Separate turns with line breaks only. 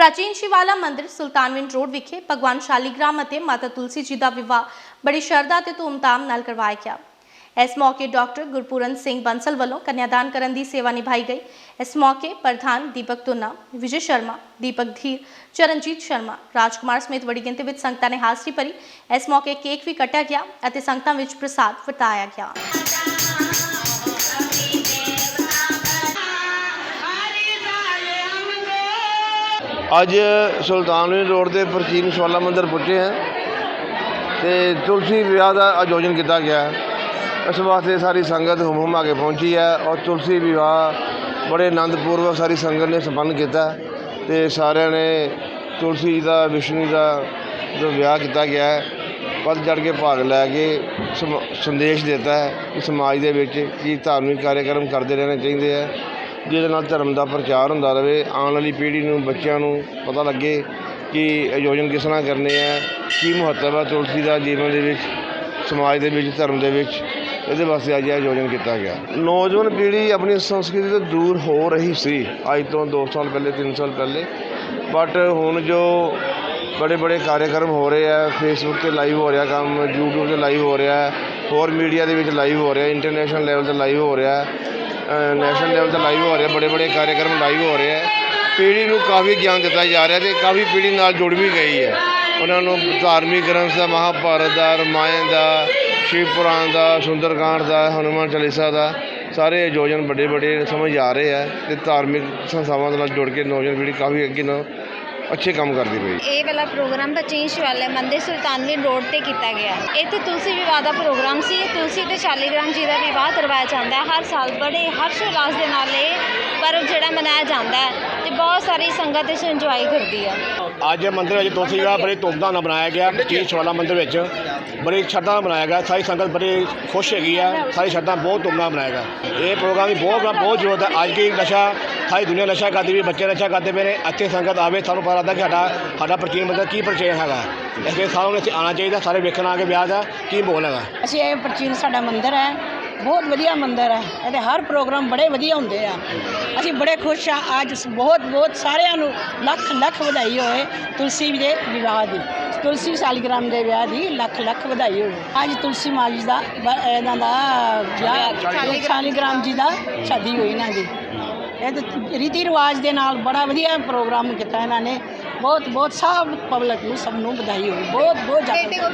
ਪ੍ਰਾਚੀਨ ਸ਼ਿਵਾਲਾ ਮੰਦਿਰ ਸੁਲਤਾਨਵਿੰਡ ਰੋਡ ਵਿਖੇ ਭਗਵਾਨ ਸ਼ਾਲੀਗ੍ਰਾਮ ਅਤੇ ਮਾਤਾ ਤੁਲਸੀ ਜੀ ਦਾ ਵਿਵਾਹ ਬੜੀ ਸ਼ਰਧਾ ਤੇ ਧੂਮਧਾਮ ਨਾਲ ਕਰਵਾਇਆ ਗਿਆ। ਇਸ ਮੌਕੇ ਡਾਕਟਰ ਗੁਰਪੂਰਨ ਸਿੰਘ ਬੰਸਲ ਵੱਲੋਂ ਕੰਨਿਆਦਾਨ ਕਰਨ ਦੀ ਸੇਵਾ ਨਿਭਾਈ ਗਈ। ਇਸ ਮੌਕੇ ਪ੍ਰਧਾਨ ਦੀਪਕ ਤੁਨਾ ਵਿਜੇ ਸ਼ਰਮਾ, ਦੀਪਕ ਧੀਰ, ਚਰਨਜੀਤ ਸ਼ਰਮਾ, ਰਾਜਕੁਮਾਰ ਸਮੇਤ ਵੱਡੀ ਗਿਣਤੀ ਵਿੱਚ ਸੰਗਤਾਂ ਨੇ ਹਾਜ਼ਰੀ ਭਰੀ। ਇਸ ਮੌਕੇ ਕੇਕ ਵੀ ਕੱਟਿਆ ਗਿਆ ਅਤੇ ਸੰਗਤਾਂ ਵਿੱਚ ਪ੍ਰਸਾਦ ਵਰਤਾਇਆ ਗਿਆ।
ਅੱਜ ਸੁਲਤਾਨਵਿੰਡ ਰੋਡ 'ਤੇ ਪ੍ਰਾਚੀਨ ਸਵਾਲਾ ਮੰਦਿਰ ਪੁੱਜੇ ਹਾਂ ਤੇ ਤੁਲਸੀ ਵਿਆਹ ਦਾ ਆਯੋਜਨ ਕੀਤਾ ਗਿਆ ਹੈ। ਇਸ ਵਾਸਤੇ ਸਾਰੀ ਸੰਗਤ ਹੁਮ ਹੁਮਾ ਕੇ ਪਹੁੰਚੀ ਹੈ ਔਰ ਤੁਲਸੀ ਵਿਆਹ ਬੜੇ ਆਨੰਦਪੂਰਵਕ ਸਾਰੀ ਸੰਗਤ ਨੇ ਸੰਪੰਨ ਕੀਤਾ ਤੇ ਸਾਰਿਆਂ ਨੇ ਤੁਲਸੀ ਜੀ ਦਾ, ਵਿਸ਼ਨੂੰ ਦਾ ਜੋ ਵਿਆਹ ਕੀਤਾ ਗਿਆ ਹੈ, ਵੱਧ ਚੜ ਕੇ ਭਾਗ ਲੈ ਕੇ ਸਮ- ਸੰਦੇਸ਼ ਦਿੱਤਾ ਹੈ ਕਿ ਸਮਾਜ ਦੇ ਵਿੱਚ ਕੀ ਧਾਰਮਿਕ ਕਾਰਜਕ੍ਰਮ ਕਰਦੇ ਰਹਿਣੇ ਚਾਹੀਦੇ ਹੈ ਜਿਹਦੇ ਨਾਲ ਧਰਮ ਦਾ ਪ੍ਰਚਾਰ ਹੁੰਦਾ ਰਹੇ ਆਉਣ ਵਾਲੀ ਪੀੜ੍ਹੀ ਨੂੰ, ਬੱਚਿਆਂ ਨੂੰ ਪਤਾ ਲੱਗੇ ਕਿ ਆਯੋਜਨ ਕਿਸ ਤਰ੍ਹਾਂ ਕਰਨੇ ਆ, ਕੀ ਮਹੱਤਵ ਹੈ ਤੁਲਸੀ ਦਾ ਜੀਵਨ ਦੇ ਵਿੱਚ, ਸਮਾਜ ਦੇ ਵਿੱਚ, ਧਰਮ ਦੇ ਵਿੱਚ, ਇਹਦੇ ਵਾਸਤੇ ਅੱਜ ਆਯੋਜਨ ਕੀਤਾ ਗਿਆ। ਨੌਜਵਾਨ ਪੀੜ੍ਹੀ ਆਪਣੀ ਸੰਸਕ੍ਰਿਤੀ ਤੋਂ ਦੂਰ ਹੋ ਰਹੀ ਸੀ, ਅੱਜ ਤੋਂ 2 ਸਾਲ ਪਹਿਲੇ 3 ਸਾਲ ਪਹਿਲੇ। ਬਟ ਹੁਣ ਜੋ ਬੜੇ ਬੜੇ ਕਾਰਜਕ੍ਰਮ ਹੋ ਰਹੇ ਆ ਫੇਸਬੁੱਕ ਤੇ ਲਾਈਵ ਹੋ ਰਿਹਾ ਕੰਮ, YouTube ਤੇ ਲਾਈਵ ਹੋ ਰਿਹਾ, ਹੋਰ ਮੀਡੀਆ ਦੇ ਵਿੱਚ ਲਾਈਵ ਹੋ ਰਿਹਾ ਇੰਟਰਨੈਸ਼ਨਲ ਲੈਵਲ ਤੇ ਲਾਈਵ ਹੋ ਰਿਹਾ ਨੈਸ਼ਨਲ ਲੈਵਲ ਤੇ ਲਾਈਵ ਹੋ ਰਿਹਾ, ਬੜੇ ਬੜੇ ਕਾਰਜਕ੍ਰਮ ਲਾਈਵ ਹੋ ਰਹੇ ਹੈ ਪੀੜ੍ਹੀ ਨੂੰ ਕਾਫੀ ਗਿਆਨ ਦਿੱਤਾ ਜਾ ਰਿਹਾ ਤੇ ਕਾਫੀ ਪੀੜ੍ਹੀ ਨਾਲ ਜੁੜ ਵੀ ਗਈ ਹੈ। ਉਹਨਾਂ ਨੂੰ ਧਾਰਮਿਕ ਗ੍ਰੰਥ ਦਾ, ਮਹਾਭਾਰਤ ਦਾ, ਰਮਾਇਣ ਦਾ, ਸ਼ਿਵ ਪੁਰਾਣ ਦਾ, ਸੁੰਦਰਕਾਂਡ ਦਾ, ਹਨੂਮਾਨ ਚਾਲੀਸਾ ਦਾ ਸਾਰੇ ਆਯੋਜਨ ਵੱਡੇ ਵੱਡੇ ਸਮਝ ਆ ਰਹੇ ਆ ਤੇ ਧਾਰਮਿਕ ਸੰਸਥਾਵਾਂ ਦੇ ਨਾਲ ਜੁੜ ਕੇ ਨੌਜਵਾਨ ਪੀੜ੍ਹੀ ਕਾਫੀ ਅੱਗੇ ਨਾਲ ਅੱਛੇ ਕੰਮ ਕਰਦੀ ਪਈ।
ਇਹ ਵਾਲਾ ਪ੍ਰੋਗਰਾਮ ਪ੍ਰਾਚੀਨ ਸ਼ਿਵਾਲਿਆ ਮੰਦਿਰ ਸੁਲਤਾਨਵਿੰਡ ਰੋਡ ਤੇ ਕੀਤਾ ਗਿਆ। ਇੱਥੇ ਤੁਲਸੀ ਵਿਵਾਹ ਦਾ ਪ੍ਰੋਗਰਾਮ ਸੀ। ਤੁਲਸੀ ਤੇ ਸ਼ਾਲੀਗ੍ਰਾਮ ਜੀ ਦਾ ਵਿਵਾਹ ਕਰਵਾਇਆ ਜਾਂਦਾ ਹੈ। ਹਰ ਸਾਲ ਬੜੇ ਹਰਸ਼ ਉਲਾਸ ਦੇ ਨਾਲ ਇਹ ਪਰਵ ਜਿਹੜਾ ਮਨਾਇਆ ਜਾਂਦਾ ਹੈ ਤੇ ਬਹੁਤ ਸਾਰੀ ਸੰਗਤ ਇਸ ਇੰਜੋਏ ਕਰਦੀ ਆ
ਅੱਜ ਇਹ ਮੰਦਿਰ ਵਿੱਚ ਤੁਲਸੀ ਵਿਆਹ ਬੜੇ ਧੂਮਧਾਮ ਨਾਲ ਬਣਾਇਆ ਗਿਆ ਜੀ ਸ਼ਿਵਾਲਾ ਮੰਦਿਰ ਵਿੱਚ। ਬੜੀ ਸ਼ਰਧਾ ਨਾਲ ਬਣਾਇਆ ਗਿਆ ਸਾਰੀ ਸੰਗਤ ਬੜੀ ਖੁਸ਼ ਹੈਗੀ ਆ ਸਾਰੀ ਸ਼ਰਧਾ ਬਹੁਤ ਧੂਮਧਾਮ ਬਣਾਇਆ ਗਿਆ। ਇਹ ਪ੍ਰੋਗਰਾਮ ਵੀ ਬਹੁਤ ਬਹੁਤ ਜ਼ਰੂਰਤ ਹੈ ਅੱਜ ਦੀ ਨਸ਼ਾ ਸਾਰੀ ਦੁਨੀਆ ਨਸ਼ਾ ਕਰਦੀ ਵੀ ਬੱਚੇ ਨਸ਼ਾ ਕਰਦੇ ਪਏ ਨੇ ਇੱਥੇ ਸੰਗਤ ਆਵੇ ਸਾਨੂੰ ਪਤਾ ਲੱਗਦਾ ਕਿ ਸਾਡਾ ਸਾਡਾ ਪ੍ਰਾਚੀਨ ਮੰਦਿਰ ਕੀ ਪ੍ਰਚੇਨ ਹੈਗਾ। ਇਸ ਲਈ ਸਾਰਿਆਂ ਨੂੰ ਇੱਥੇ ਆਉਣਾ ਚਾਹੀਦਾ ਸਾਰੇ ਵੇਖਣ ਆ ਕੇ ਵਿਆਹ ਦਾ ਕੀ ਮਾਹੌਲ ਹੈਗਾ।
ਅਸੀਂ ਇਹ ਪ੍ਰਾਚੀਨ ਸਾਡਾ ਮੰਦਿਰ ਹੈ ਬਹੁਤ ਵਧੀਆ ਮੰਦਿਰ ਹੈ। ਇਹਦੇ ਹਰ ਪ੍ਰੋਗਰਾਮ ਬੜੇ ਵਧੀਆ ਹੁੰਦੇ ਆ। ਅਸੀਂ ਬੜੇ ਖੁਸ਼ ਆ। ਅੱਜ ਬਹੁਤ ਬਹੁਤ ਸਾਰਿਆਂ ਨੂੰ ਲੱਖ ਲੱਖ ਵਧਾਈ ਹੋਏ ਤੁਲਸੀ ਦੇ ਵਿਵਾਹ ਦੀ। ਤੁਲਸੀ ਸਾਲਗ੍ਰਾਮ ਦੇ ਵਿਆਹ ਦੀ ਲੱਖ ਲੱਖ ਵਧਾਈ ਹੋਵੇ। ਅੱਜ ਤੁਲਸੀ ਮਾਂ ਜੀ ਦਾ ਬ- ਇਹਨਾਂ ਦਾ ਵਿਆਹ ਸਾਲਗ੍ਰਾਮ। ਜੀ ਦਾ ਸ਼ਾਦੀ ਹੋਈ ਇਹਨਾਂ ਦੀ। ਇਹ ਤੇ ਰੀਤੀ ਰਿਵਾਜ ਦੇ ਨਾਲ ਬੜਾ ਵਧੀਆ ਪ੍ਰੋਗਰਾਮ ਕੀਤਾ ਇਹਨਾਂ ਨੇ। ਬਹੁਤ ਬਹੁਤ ਸਭ ਪਬਲਿਕ ਨੂੰ ਸਭ ਨੂੰ ਵਧਾਈ ਹੋਵੇ। ਬਹੁਤ ਬਹੁਤ ਜ਼ਿਆਦਾ